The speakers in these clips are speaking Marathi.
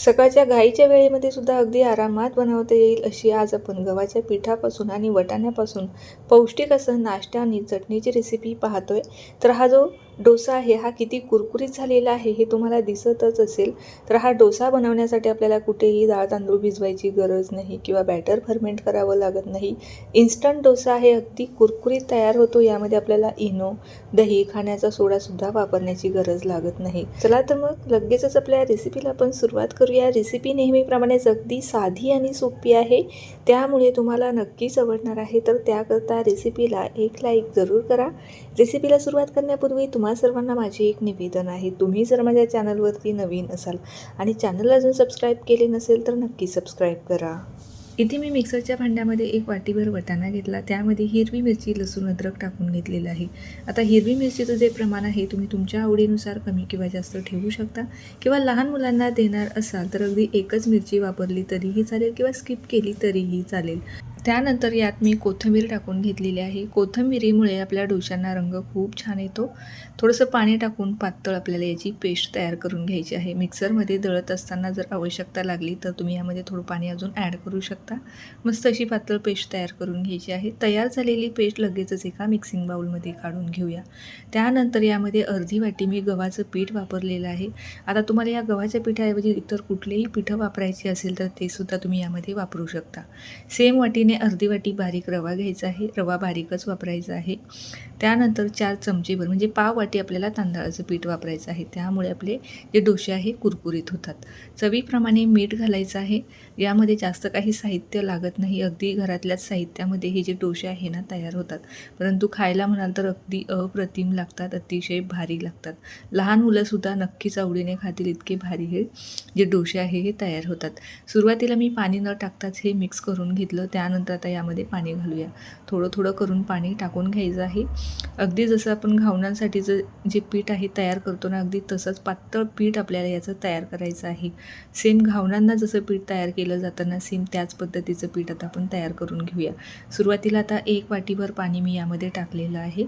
सकाळच्या घाईच्या वेळेमध्ये सुद्धा अगदी आरामात बनवता येईल अशी आज आपण गव्हाच्या पिठापासून आणि वटाण्यापासून पौष्टिक असं नाश्ता आणि चटणीची रेसिपी पाहतोय. तर हा जो डोसा आहे हा किती कुरकुरीत झालेला आहे हे तुम्हाला दिसतच असेल. तर हा डोसा बनवण्यासाठी आपल्याला कुठेही डाळ तांदूळ भिजवायची गरज नाही किंवा बॅटर फर्मेंट करावं लागत नाही. इन्स्टंट डोसा हे अगदी कुरकुरीत तयार होतो यामध्ये आपल्याला इनो दही खाण्याचा सोडासुद्धा वापरण्याची गरज लागत नाही. चला तर मग लगेचच आपल्या रेसिपीला आपण सुरुवात करूया. रेसिपी नेहमीप्रमाणेच अगदी साधी आणि सोपी आहे. त्यामुळे तुम्हाला नक्कीच आवडणार आहे. तर त्याकरता रेसिपीला एक लाईक जरूर करा. रेसिपीला सुरुवात करण्यापूर्वी तुम्हा सर्वांना माझे एक निवेदन आहे. तुम्ही जर माझ्या चॅनलवरती नवीन असाल आणि चॅनलला अजून सबस्क्राईब केले नसेल तर नक्की सबस्क्राईब करा. इथे मी मिक्सरच्या भांड्यामध्ये एक वाटीभर वटाणा घेतला. त्यामध्ये हिरवी मिरची लसूण अद्रक टाकून घेतलेलं आहे. आता हिरवी मिरचीचं जे प्रमाण आहे तुम्ही तुमच्या आवडीनुसार कमी किंवा जास्त ठेवू शकता. किंवा लहान मुलांना देणार असाल तर अगदी एकच मिरची वापरली तरीही चालेल किंवा स्किप केली तरीही चालेल. त्यानंतर यात मी कोथिंबीर टाकून घेतलेली आहे. कोथिंबिरीमुळे आपल्या डोशांना रंग खूप छान येतो. थोडंसं पाणी टाकून पातळ आपल्याला याची पेस्ट तयार करून घ्यायची आहे. मिक्सरमध्ये दळत असताना जर आवश्यकता लागली तर तुम्ही यामध्ये थोडं पाणी अजून ॲड करू शकता. मस्त अशी पातळ पेस्ट तयार करून घ्यायची आहे. तयार झालेली पेस्ट लगेचच एका मिक्सिंग बाऊलमध्ये काढून घेऊया. त्यानंतर यामध्ये अर्धी वाटी मी गव्हाचं पीठ वापरलेलं आहे. आता तुम्हाला या गव्हाच्या पिठाऐवजी इतर कुठलेही पिठं वापरायची असेल तर ते सुद्धा तुम्ही यामध्ये वापरू शकता. सेम वाटीने अर्धी वाटी बारीक रवा घ्यायचा आहे. रवा बारीकच वापरायचा आहे. त्यानंतर चार चमचेभर म्हणजे पाव वाटी आपल्याला तांदळाचं पीठ वापरायचं आहे. त्यामुळे आपले जे डोसे आहे कुरकुरीत होतात. चवीप्रमाणे मीठ घालायचं आहे. यामध्ये जास्त काही साहित्य लागत नाही. अगदी घरातल्याच साहित्यामध्ये हे जे डोसे आहे ना तयार होतात. परंतु खायला म्हणाल तर अगदी अप्रतिम लागतात. अतिशय भारी लागतात. लहान मुलंसुद्धा नक्कीच आवडीने खातील इतके भारी हे जे डोसे आहे हे तयार होतात. सुरुवातीला मी पाणी न टाकताच हे मिक्स करून घेतलं. त्यानंतर आता यामध्ये पाणी घालूया. थोडं थोडं करून पाणी टाकून घ्यायचं आहे. अगदी जसं आपण घावणांसाठीचं जे पीठ आहे तयार करतो ना अगदी तसंच पातळ पीठ आपल्याला याचं तयार करायचं आहे. सेम घावणांना जसं पीठ तयार केलं जातं ना सेम त्याच पद्धतीचं पीठ आता आपण तयार करून घेऊया. सुरुवातीला आता एक वाटीभर पाणी मी यामध्ये टाकलेलं आहे.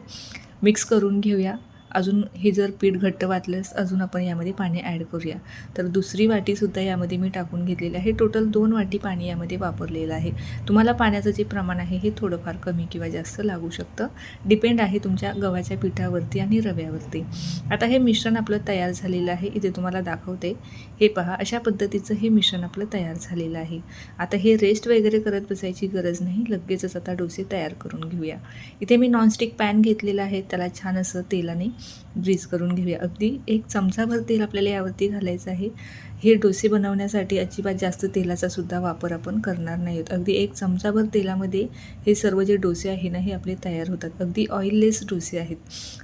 मिक्स करून घेऊया. अजून हे जर पीठ घट्ट वाटल्यास अजून आपण यामध्ये पाणी ॲड करूया. तर दुसरी वाटीसुद्धा यामध्ये मी टाकून घेतलेलं आहे. टोटल दोन वाटी पाणी यामध्ये वापरलेलं आहे. तुम्हाला पाण्याचं जे प्रमाण आहे हे थोडंफार कमी किंवा जास्त लागू शकतं. डिपेंड आहे तुमच्या गव्हाच्या पिठावरती आणि रव्यावरती. आता हे मिश्रण आपलं तयार झालेलं आहे. इथे तुम्हाला दाखवते. हे पहा अशा पद्धतीचं हे मिश्रण आपलं तयार झालेलं आहे. आता हे रेस्ट वगैरे करत बसायची गरज नाही. लगेचच आता डोसे तयार करून घेऊया. इथे मी नॉनस्टिक पॅन घेतलेला आहे. त्याला छान असं तेलाने ग्रीस करून घेऊया. अगदी एक चमचाभर तेल आपल्याला यावरती घालायचं आहे. हे डोसे बनवण्यासाठी अजिबात जास्त तेलाचा सुद्धा वापर आपण करणार नाही आहोत. अगदी एक चमचाभर तेलामध्ये हे सर्व जे डोसे आहे ना हे आपले तयार होतात. अगदी ऑइललेस डोसे आहेत.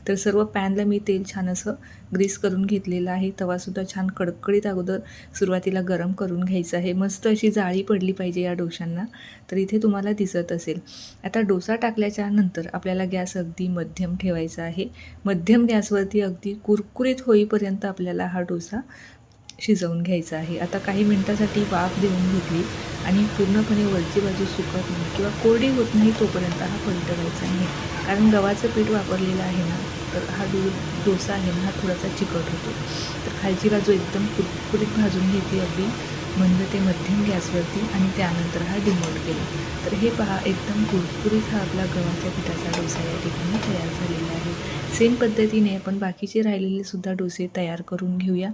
तर सर्व पॅनला मी तेल छान असं ग्रीस करून घेतलेलं आहे. तवासुद्धा छान कडकडीत अगोदर सुरुवातीला गरम करून घ्यायचं आहे. मस्त अशी जाळी पडली पाहिजे या डोशांना तर इथे तुम्हाला दिसत असेल. आता डोसा टाकल्याच्या नंतर आपल्याला गॅस अगदी मध्यम ठेवायचा आहे. मध्यम गॅसवरती अगदी कुरकुरीत होईपर्यंत आपल्याला हा डोसा शिजवून घ्यायचा आहे. आता काही मिनटासाठी वाफ देऊन घेतली आणि पूर्णपणे वरची बाजू सुकत नाही किंवा कोरडी होत नाही तोपर्यंत हा पलटवायचा नाही. कारण गव्हाचं पीठ वापरलेलं आहे ना तर हा डो डोसा आहे ना हा थोडासा चिकट होतो. तर खालची बाजू एकदम कुरकुरीत भाजून घेतली अगदी. म्हणजे ते मध्यम गॅसवरती आणि त्यानंतर हा डिमोट केला. तर हे पहा एकदम कुरकुरीत हा आपला गव्हाच्या पिठाचा डोसा या ठिकाणी तयार झालेला आहे. सेम पद्धतीने आपण बाकीचे राहिलेले सुद्धा डोसे तयार करून घेऊया.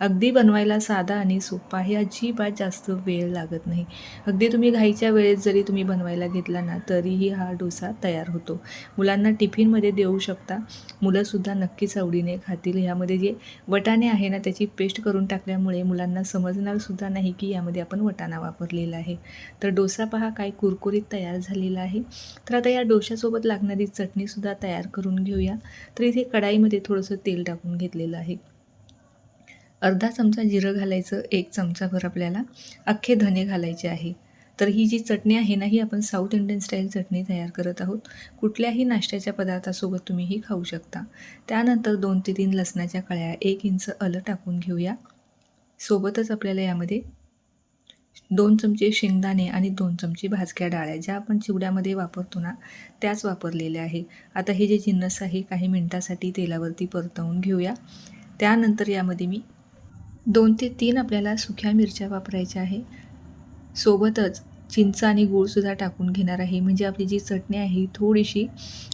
अगदी बनवायला साधा आणि सोपा हे अजिबात जास्त वेळ लागत नाही. अगदी तुम्ही घाईच्या वेळेत जरी तुम्ही बनवायला घेतला ना तरीही हा डोसा तयार होतो. मुलांना टिफिनमध्ये देऊ शकता. मुलंसुद्धा नक्कीच आवडीने खातील. ह्यामध्ये जे वटाणे आहे ना त्याची पेस्ट करून टाकल्यामुळे मुलांना समजणारसुद्धा नाही. नाही की यामध्ये आपण वटाणा वापरलेला आहे. तर डोसा पहा काय कुरकुरीत तयार झालेला आहे. तर आता या डोशासोबत लागणारी चटणीसुद्धा तयार करून घेऊया. तर इथे कढाईमध्ये थोडंसं तेल टाकून घेतलेलं आहे. अर्धा चमचा जिरं घालायचं एक चमचाभर आपल्याला अख्खे धने घालायचे आहे. तर ही जी चटणी आहे ना ही आपण साऊथ इंडियन स्टाईल चटणी तयार करत आहोत. कुठल्याही नाश्त्याच्या पदार्थासोबत तुम्ही ही खाऊ शकता. त्यानंतर दोन ते तीन लसणाच्या कळ्या एक इंच आलं टाकून घेऊया. सोबतच आपल्याला यामध्ये दोन चमचे शेंगदाणे आणि दोन चमचे भाजक्या डाळ्या ज्या आपण चिवड्यामध्ये वापरतो ना त्याच वापरलेल्या आहे. आता हे जे जिन्नस आहे काही मिनटासाठी तेलावरती परतवून घेऊया. त्यानंतर यामध्ये मी दोन ते तीन आपल्याला सुक्या मिरच्या वापरायच्या आहे. सोबतच चिंच आणि गूळसुद्धा टाकून घेणार आहे. म्हणजे आपली जी चटणी आहे थोडीशी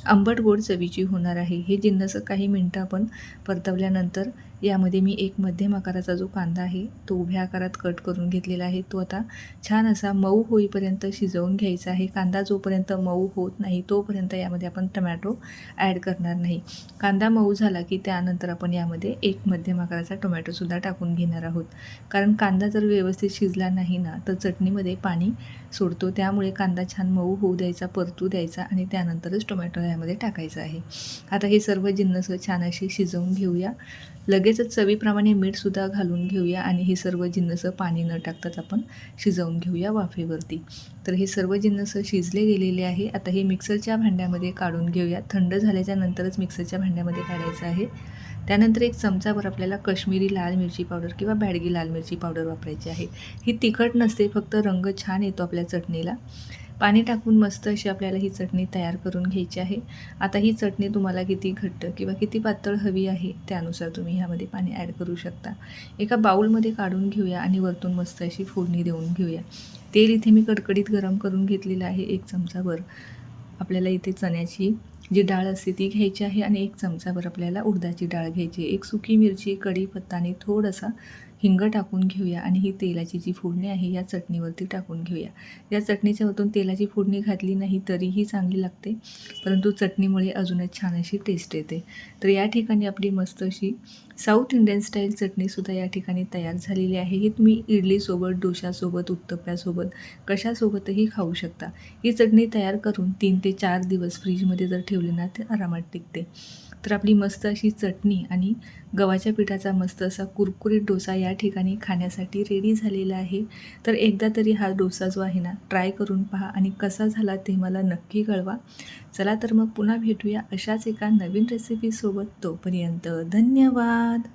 आंबट गोड चवीची होणार आहे. हे जिन्नस काही मिनटं आपण परतवल्यानंतर यामध्ये मी एक मध्यम आकाराचा जो कांदा आहे तो उभ्या आकारात कट करून घेतलेला आहे. तो आता छान असा मऊ होईपर्यंत शिजवून घ्यायचा आहे. कांदा जोपर्यंत मऊ होत नाही तोपर्यंत यामध्ये आपण टमॅटो ॲड करणार नाही. कांदा मऊ झाला की त्यानंतर आपण यामध्ये एक मध्यम आकाराचा टोमॅटोसुद्धा टाकून घेणार आहोत. कारण कांदा जर व्यवस्थित शिजला नाही ना तर चटणीमध्ये पाणी सोडतो. त्यामुळे कांदा छान मऊ होऊ द्यायचा परतू द्यायचा आणि त्यानंतरच टोमॅटो यामध्ये टाकायचा आहे. आता हे सर्व जिन्नस छान अशी शिजवून घेऊया. लगेचच चवीप्रमाणे मीठसुद्धा घालून घेऊया आणि हे सर्व जिन्नसं पाणी न टाकताच आपण शिजवून घेऊया वाफेवरती. तर हे सर्व जिन्नस शिजले गेलेले आहे. आता हे मिक्सरच्या भांड्यामध्ये काढून घेऊया. थंड झाल्याच्या नंतरच मिक्सरच्या भांड्यामध्ये काढायचं आहे. त्यानंतर एक चमचाभर आपल्याला कश्मीरी लाल मिरची पावडर किंवा बॅडगी लाल मिरची पावडर वापरायची आहे. ही तिखट नसते फक्त रंग छान येतो आपल्या चटणीला. पाणी टाकून मस्त अशी आपल्याला ही चटणी तयार करून घ्यायची आहे. आता ही चटणी तुम्हाला किती घट्ट किंवा किती पातळ हवी आहे त्यानुसार तुम्ही ह्यामध्ये पाणी ॲड करू शकता. एका बाऊलमध्ये काढून घेऊया आणि वरतून मस्त अशी फोडणी देऊन घेऊया. तेल इथे मी कडकडीत गरम करून घेतलेलं आहे एक चमचाभर. आपल्याला इथे चण्याची जी डाळ असते ती घ्यायची आहे आणि एक चमचाभर आपल्याला उडदाची डाळ घ्यायची आहे. एक सुकी मिरची कढीपत्ता आणि थोडासा हिंग टाकून घेऊया आणि ही तेलाची जी फोडणी आहे या चटणीवरती टाकून घेऊया. या चटणीच्या वरतून तेलाची फोडणी घातली नाही तरीही चांगली लागते. परंतु चटणीमुळे अजूनच छान अशी टेस्ट येते. तर या ठिकाणी आपली मस्त अशी साऊथ इंडियन स्टाईल चटणीसुद्धा या ठिकाणी तयार झालेली आहे. ही तुम्ही इडलीसोबत डोशासोबत उत्तप्प्यासोबत कशासोबतही खाऊ शकता. ही चटणी तयार करून तीन ते चार दिवस फ्रीजमध्ये जर ठेवली ना ते आरामात टिकते. तर आपली मस्त अशी चटणी आणि गव्हाच्या पिठाचा मस्त असा कुरकुरीत डोसा या ठिकाणी खाण्यासाठी रेडी झालेला आहे. तर एकदा तरी हा डोसा जो आहे ना ट्राय करून पहा आणि कसा झाला ते मला नक्की कळवा. चला तर मग पुन्हा भेटूया अशाच एका नवीन रेसिपीसोबत तोपर्यंत धन्यवाद!